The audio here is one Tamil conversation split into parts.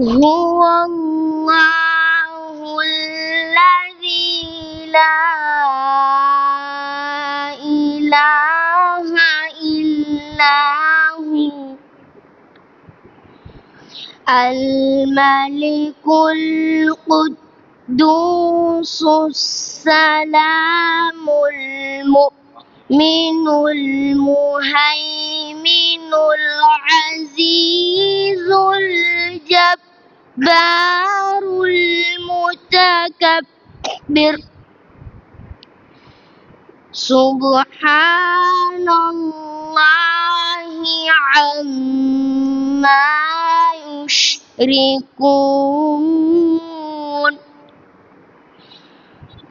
هو الله الذي لا إله إلا هو. الملك القدوس السلام المؤمن المهيمن العزيز الجبار المتكبر. سبحان الله عما يشركون.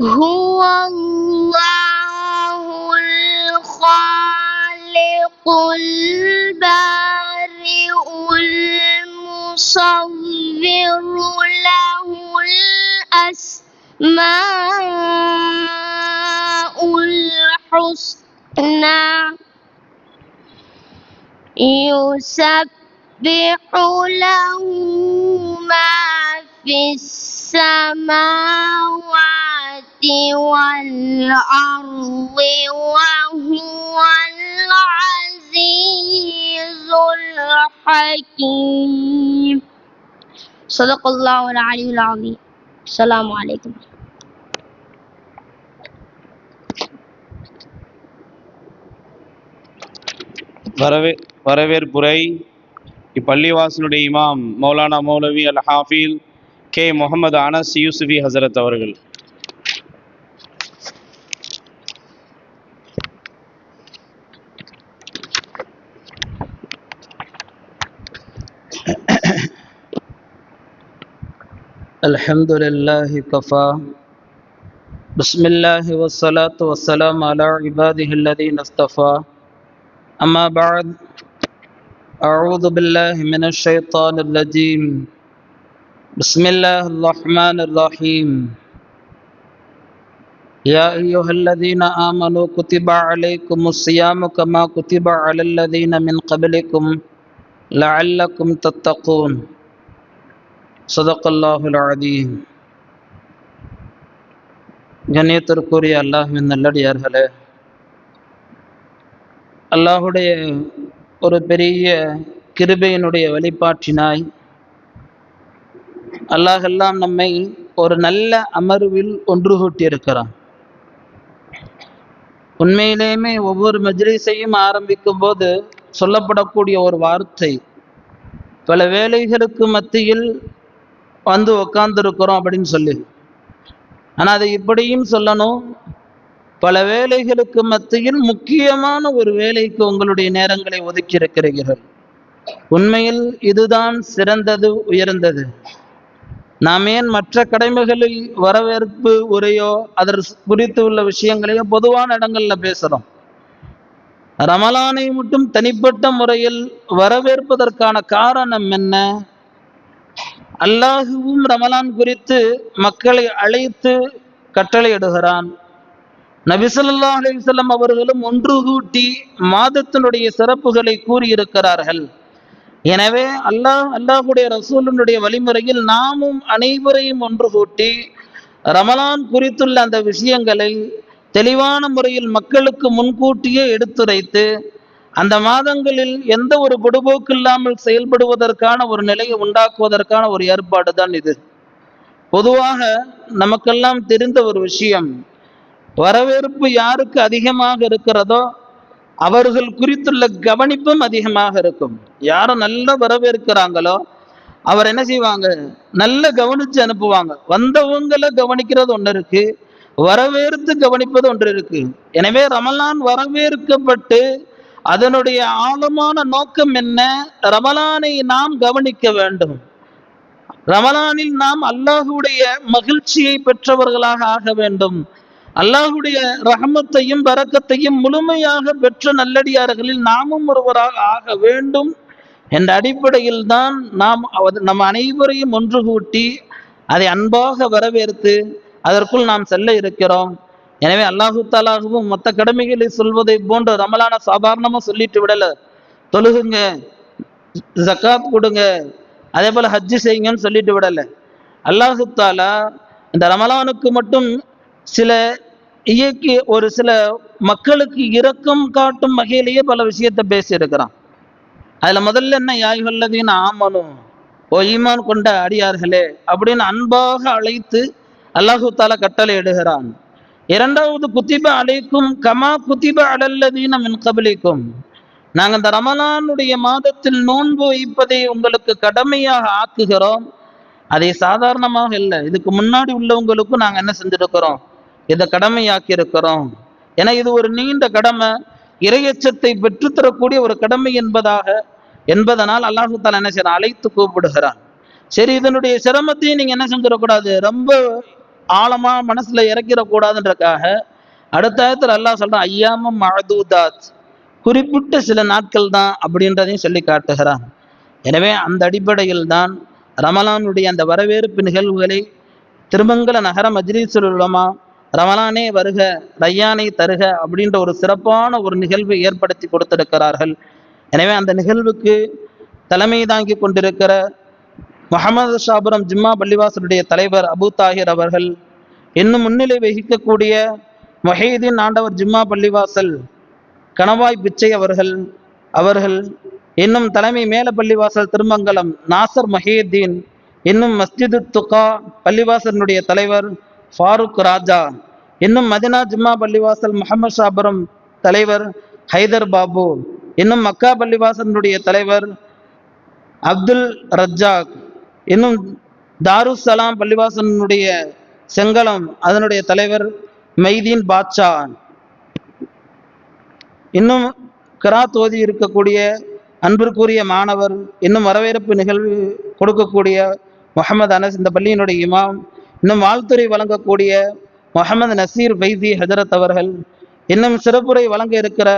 هو الله الخالق البارئ المصور. له الأسماء الحسنى يسبح له ما في السماوات والأرض وهو العزيز الحكيم صدق الله العلي العظيم السلام عليكم வரவே வரவேற்புரை இப்பள்ளிவாசனுடைய இமாம் மௌலானா மௌலவி அல் ஹாஃபீல் கே முகமது அனஸ் யூசுஃபி ஹசரத் அவர்கள் الحمد للہ کفا۔ بسم اللہ وسلاۃ وسلم علی عباده الذین اصطفى اما بعد، اعوذ باللہ من الشیطان الرجیم۔ بسم اللہ الرحمن الرحیم۔ یا ایوہ الذین آمنوا، کتب علیکم السیام کما کتب علی الذین من قبلکم لعلکم تتقون۔ صدق الله العظيم கண்ணியத்திற்குரிய அல்லாஹின் நல்லடியார்களே அல்லாஹுடைய ஒரு பெரிய கிருபையினுடைய வெளிப்பாற்றினாய் அல்லாஹெல்லாம் நம்மை ஒரு நல்ல அமர்வில் ஒன்று கூட்டியிருக்கிறான் உண்மையிலேயுமே ஒவ்வொரு மஜ்லிஸையும் ஆரம்பிக்கும் போது சொல்லப்படக்கூடிய ஒரு வார்த்தை பல வேலைகளுக்கு மத்தியில் வந்து உட்காந்துருக்கிறோம் அப்படின்னு சொல்லி. ஆனால் அதை இப்படியும் சொல்லணும். பல வேலைகளுக்கு மத்தியில் முக்கியமான ஒரு வேலைக்கு உங்களுடைய நேரங்களை ஒதுக்கி இருக்கிறீர்கள் உண்மையில் இதுதான் சிறந்தது உயர்ந்தது. நாம் ஏன் மற்ற கடமைகளில் வரவேற்பு உரையோ அதற்கு குறித்து உள்ள விஷயங்களையோ பொதுவான இடங்கள்ல பேசுகிறோம் ரமலானை மட்டும் தனிப்பட்ட முறையில் வரவேற்பதற்கான காரணம் என்ன? அல்லாஹுவும் ரமலான் குறித்து மக்களை அழைத்து கட்டளையிடுகிறான். நபிசல்லா அலிசல்லம் அவர்களும் ஒன்று கூட்டி மாதத்தினுடைய சிறப்புகளை கூறியிருக்கிறார்கள். எனவே அல்லாஹ் அல்லாஹுடைய ரசூலினுடைய வழிமுறையில் நாமும் அனைவரையும் ஒன்று கூட்டி ரமலான் குறித்துள்ள அந்த விஷயங்களை தெளிவான முறையில் மக்களுக்கு முன்கூட்டியே எடுத்துரைத்து அந்த மாதங்களில் எந்த ஒரு பொடுபோக்கு இல்லாமல் செயல்படுவதற்கான ஒரு நிலையை உண்டாக்குவதற்கான ஒரு ஏற்பாடு தான் இது. பொதுவாக நமக்கெல்லாம் தெரிந்த ஒரு விஷயம் வரவேற்பு யாருக்கு அதிகமாக இருக்கிறதோ அவர்கள் குறித்துள்ள கவனிப்பும் அதிகமாக இருக்கும். யாரும் நல்லா வரவேற்கிறாங்களோ அவர் என்ன செய்வாங்க? நல்ல கவனிச்சு அனுப்புவாங்க. வந்தவங்களை கவனிக்கிறது ஒன்று இருக்கு வரவேற்று கவனிப்பது ஒன்று இருக்கு. எனவே ரமலான் வரவேற்கப்பட்டு அதனுடைய ஆழமான நோக்கம் என்ன? ரமலானை நாம் கவனிக்க வேண்டும். ரமலானில் நாம் அல்லாஹுடைய மகிழ்ச்சியை பெற்றவர்களாக ஆக வேண்டும். அல்லாஹுடைய ரஹமத்தையும் வரக்கத்தையும் முழுமையாக பெற்ற நல்லடியார்களில் நாமும் ஒருவராக ஆக வேண்டும் என்ற அடிப்படையில் தான் நாம் நம் அனைவரையும் ஒன்று கூட்டி அதை அன்பாக வரவேற்று அதற்குள் நாம் செல்ல இருக்கிறோம். எனவே அல்லாஹு தாலாகவும் மற்ற கடமைகளை சொல்வதை போன்று ரமலான சாதாரணமாக சொல்லிட்டு விடல. தொழுகுங்க ஜக்காத் கொடுங்க அதே போல் ஹஜ்ஜு செய்யுங்கன்னு சொல்லிட்டு விடல. அல்லாஹு தாலா இந்த ரமலானுக்கு மட்டும் சில இயக்கி ஒரு சில மக்களுக்கு இரக்கம் காட்டும் வகையிலேயே பல விஷயத்தை பேசியிருக்கிறான். அதில் முதல்ல என்ன யாய்வல்லதீன் ஆமனும் ஓ ஈமான் கொண்ட அடியார்களே அப்படின்னு அன்பாக அழைத்து அல்லாஹு தாலா கட்டளை இடுகிறான். இரண்டாவது குத்திப அலைக்கும் கமா குத்திப அலல்லதீன மின் கபலிக்கும். நாங்கள் இந்த ரமலானுடைய மாதத்தில் நோன்பு வைப்பதை உங்களுக்கு கடமையாக ஆக்குகிறோம். அதை சாதாரணமாக இல்லை. இதுக்கு முன்னாடி உள்ளவங்களுக்கும் நாங்கள் என்ன செஞ்சிருக்கிறோம்? இதை கடமையாக்கி இருக்கிறோம் ஏன்னா இது ஒரு நீண்ட கடமை. இரையச்சத்தை பெற்றுத்தரக்கூடிய ஒரு கடமை என்பதாக என்பதனால் அல்லாஹு தாலா என்ன செய்யறான் அழைத்து கூப்பிடுகிறான். சரி இதனுடைய சிரமத்தையும் நீங்க என்ன செஞ்சிடக்கூடாது? ரொம்ப ஆழமா மனசுல இறக்கிடக்கூடாதுன்றக்காக அடுத்த ஆயத்தில் அல்லாஹ் சொல்றான் ஐயாமம் மழதூதாத் குறிப்பிட்ட சில நாட்கள் தான் அப்படின்றதையும் சொல்லி காட்டுகிறான். எனவே அந்த அடிப்படையில் தான் ரமலானுடைய அந்த வரவேற்பு நிகழ்வுகளை திருமங்கல நகர மஜ்லிசுல் ரமலானே வருக ரையானை தருக அப்படின்ற ஒரு சிறப்பான ஒரு நிகழ்வை ஏற்படுத்தி கொடுத்திருக்கிறார்கள். எனவே அந்த நிகழ்வுக்கு தலைமை தாங்கி கொண்டிருக்கிற முகமது ஷாபுரம் ஜிம்மா பள்ளிவாசலுடைய தலைவர் அபு தாஹிர் அவர்கள் இன்னும் முன்னிலை வகிக்கக்கூடிய மொஹீதீன் ஆண்டவர் ஜிம்மா பள்ளிவாசல் கணவாய் பிச்சை அவர்கள் அவர்கள் இன்னும் தலைமை மேல பள்ளிவாசல் திருமங்கலம் நாசர் மொஹீதீன் இன்னும் மஸ்ஜிது துகா பள்ளிவாசலினுடைய தலைவர் ஃபாரூக் ராஜா இன்னும் மதினா ஜிம்மா பள்ளிவாசல் முகமது ஷாபுரம் தலைவர் ஹைதர் பாபு இன்னும் மக்கா பள்ளிவாசலினுடைய தலைவர் அப்துல் ரஜாக் இன்னும் தாருஸ் சலாம் பள்ளிவாசலினுடைய செங்கலம் அதனுடைய தலைவர் மெய்தீன் பாட்ஷா இன்னும் கிராத் ஓதி இருக்கக்கூடிய அன்பிற்குரிய மாணவர் இன்னும் வரவேற்பு நிகழ்வு கொடுக்கக்கூடிய முகமது அனஸ் இந்த பள்ளியினுடைய இமாம் இன்னும் வாழ்த்துறை வழங்கக்கூடிய முகமது நசீர் வைதி ஹஜரத் அவர்கள் இன்னும் சிறப்புரை வழங்க இருக்கிற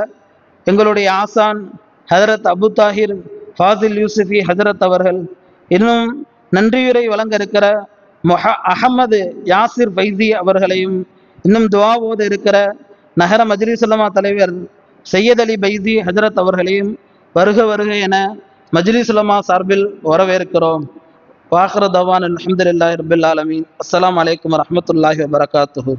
எங்களுடைய ஆசான் ஹஜரத் அபு தாஹிர் ஃபாசில் யூசுஃபி ஹஜரத் அவர்கள் இன்னும் நன்றியுரை வழங்க இருக்கிற மொஹ அகமது யாசிர் ஃபைசி அவர்களையும் இன்னும் துவா இருக்கிற நகர மஜ்லிசுல்லமா தலைவர் சையத் அலி பைதி ஹஜரத் அவர்களையும் வருக வருக என மஜ்லிசுல்லமா சார்பில் வரவேற்கிறோம். வாஹர தவான் அலமதுல்லாஹி ரபில் ஆலமீன். அஸ்ஸலாமு அலைக்கும் வரஹ்மத்துல்லாஹி வபரகாத்துஹு.